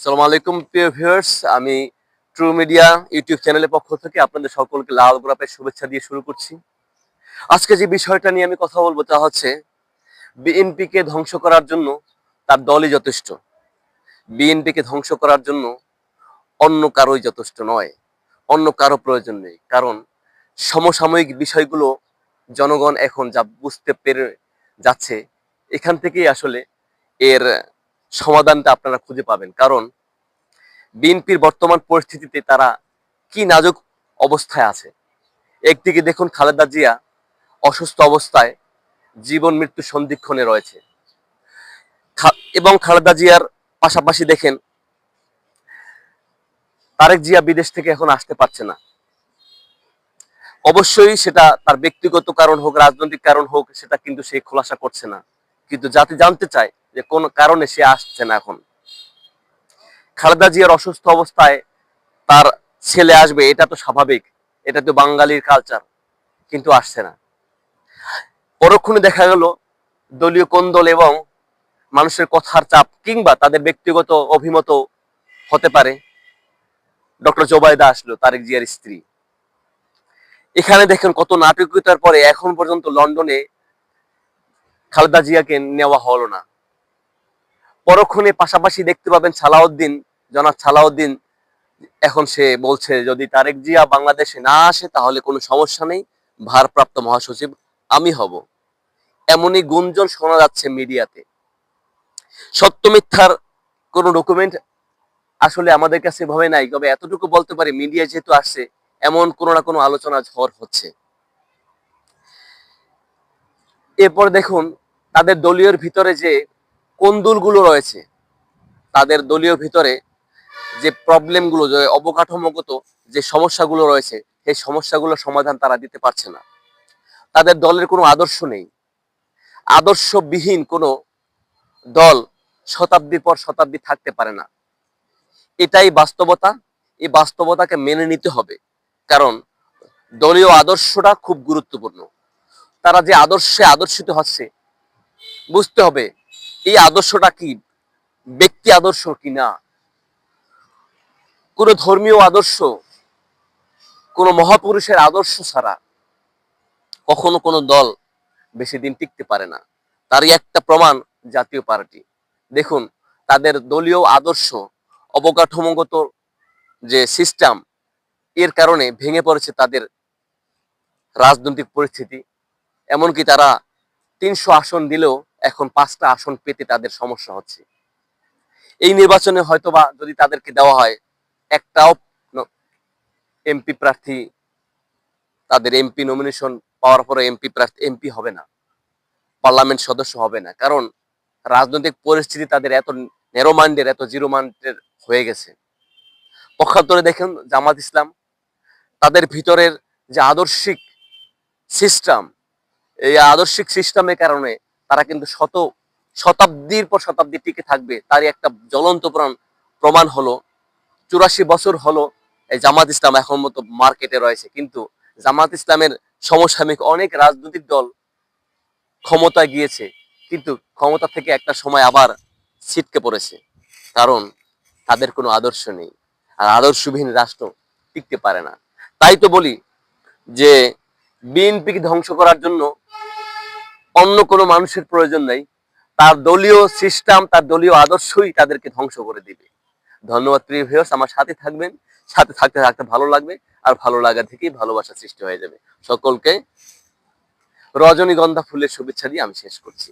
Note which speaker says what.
Speaker 1: আসসালামু আলাইকুম, প্রিয় ভিউয়ার্স আমি ট্রু মিডিয়া ইউটিউব চ্যানেলের পক্ষ থেকে আপনাদের সকলকে লাল গোলাপের শুভেচ্ছা দিয়ে শুরু করছি। আজকে যে বিষয়টা নিয়ে আমি কথা বলব তা হচ্ছে, বিএনপিকে ধ্বংস করার জন্য তার দলই যথেষ্ট। বিএনপিকে ধ্বংস করার জন্য অন্য কারোই যথেষ্ট নয়, অন্য কারও প্রয়োজন নেই। কারণ সমসাময়িক বিষয়গুলো জনগণ এখন যা বুঝতে পেরে যাচ্ছে, এখান থেকেই আসলে এর সমাধানটা আপনারা খুঁজে পাবেন। কারণ বিএনপির বর্তমান পরিস্থিতিতে তারা কি নাজুক অবস্থায় আছে। একদিকে দেখুন খালেদা জিয়া অসুস্থ অবস্থায় জীবন মৃত্যু সন্ধিক্ষণে রয়েছে। এবং খালেদা জিয়ার পাশাপাশি দেখেন, তারেক জিয়া বিদেশ থেকে এখন আসতে পারছে না। অবশ্যই সেটা তার ব্যক্তিগত কারণ হোক, রাজনৈতিক কারণ হোক, সেটা কিন্তু সে খোলাসা করছে না। কিন্তু জাতি জানতে চায় যে কোন কারণে সে আসছে না এখন। খালেদা জিয়ার অসুস্থ অবস্থায় তার ছেলে আসবে, এটা তো স্বাভাবিক। এটা তো বাঙালির কালচার কিন্তু আসছে না। পরক্ষণে দেখা গেল, দলীয় কোন্দল এবং মানুষের কথার চাপ কিংবা তাদের ব্যক্তিগত অভিমত হতে পারে। ডক্টর জোবায়দা আসলো, তারেক জিয়ার স্ত্রী। এখানে দেখেন কত নাটকীয়তার পরে এখন পর্যন্ত লন্ডনে খালেদা জিয়াকে নেওয়া হলো না। পরক্ষণে পাশাপাশি দেখতে পাবেন সালাউদ্দিন, জনাব সালাউদ্দিন। এখন সে বলছে, যদি তারেক জিয়া বাংলাদেশে না আসে, তাহলে কোনো সমস্যা নেই, ভারপ্রাপ্ত মহাসচিব আমি হব। এমনই গুঞ্জন শোনা যাচ্ছে মিডিয়াতে। সত্য মিথ্যার কোনো ডকুমেন্ট আসলে আমাদের কাছে ভাবে নাই, তবে এতটুকু বলতে পারি, মিডিয়া যেহেতু আসছে, এমন কোনো না কোনো আলোচনা ঝড় হচ্ছে। এরপর দেখুন, তাদের দলীয় ভিতরে যে কোন্দুলগুলো রয়েছে, তাদের দলীয় ভিতরে যে প্রবলেমগুলো যে অবকাঠামোগত যে সমস্যাগুলো রয়েছে, সেই সমস্যাগুলোর সমাধান তারা দিতে পারছে না। তাদের দলের কোনো আদর্শ নেই। আদর্শবিহীন কোনো দল শতাব্দীর পর শতাব্দী থাকতে পারে না। এটাই বাস্তবতা। এই বাস্তবতাকে মেনে নিতে হবে। কারণ দলীয় আদর্শটা খুব গুরুত্বপূর্ণ। তারা যে আদর্শে আদর্শিত হচ্ছে, বুঝতে হবে এই আদর্শটা কি? ব্যক্তি আদর্শ কি না? কোনো ধর্মীয় আদর্শ, কোনো মহাপুরুষের আদর্শ ছাড়া কখনো কোনো দল বেশি দিন টিকতে পারে না। তারই একটা প্রমাণ জাতীয় পার্টি। দেখুন, তাদের দলীয় আদর্শ অবকাঠামোগত যে সিস্টেম এর কারণে ভেঙে পড়েছে তাদের রাজনৈতিক পরিস্থিতি। এমনকি তারা তিনশো আসন দিলেও এখন পাঁচটা আসন পেতে তাদের সমস্যা হচ্ছে। এই নির্বাচনে হয়তোবা যদি তাদেরকে দেওয়া হয়, একটাও এমপি প্রার্থী, তাদের এমপি নমিনেশন পাওয়ার পরে এমপি প্রার্থী এমপি হবে না। পার্লামেন্ট সদস্য হবে না। কারণ রাজনৈতিক পরিস্থিতি তাদের এত নেরো মাইন্ডের এত জিরো মাইন্ডের হয়ে গেছে। পক্ষান্তরে দেখেন জামাত ইসলাম, তাদের ভিতরের যে আদর্শিক সিস্টেম এই আদর্শিক সিস্টেমের কারণে তারা কিন্তু শত, শতাব্দীর পর শতাব্দী টিকে থাকবে। তারই একটা জ্বলন্ত প্রমাণ হলো, চুরাশি বছর হলো এই জামাত ইসলাম এখন মতো মার্কেটে রয়েছে। কিন্তু জামাত ইসলামের সমসাময়িক অনেক রাজনৈতিক দল ক্ষমতায় গিয়েছে, কিন্তু ক্ষমতা থেকে একটা সময় আবার ছিটকে পড়েছে। কারণ তাদের কোনো আদর্শ নেই, আর আদর্শবিহীন রাষ্ট্র টিকতে পারে না। তাই তো বলি যে, বিএনপিকে ধ্বংস করার জন্য অন্য কোনো মানুষের প্রয়োজন নেই। তার দলীয় সিস্টেম তার দলীয় আদর্শই তাদেরকে ধ্বংস করে দিবে। ধন্যবাদ প্রিয় ভেয়স আমার সাথে থাকবেন। সাথে থাকতে থাকতে ভালো লাগবে আর ভালো লাগা থেকেই ভালোবাসা সৃষ্টি হয়ে যাবে। সকলকে রজনীগন্ধা ফুলের শুভেচ্ছা দিয়ে আমি শেষ করছি।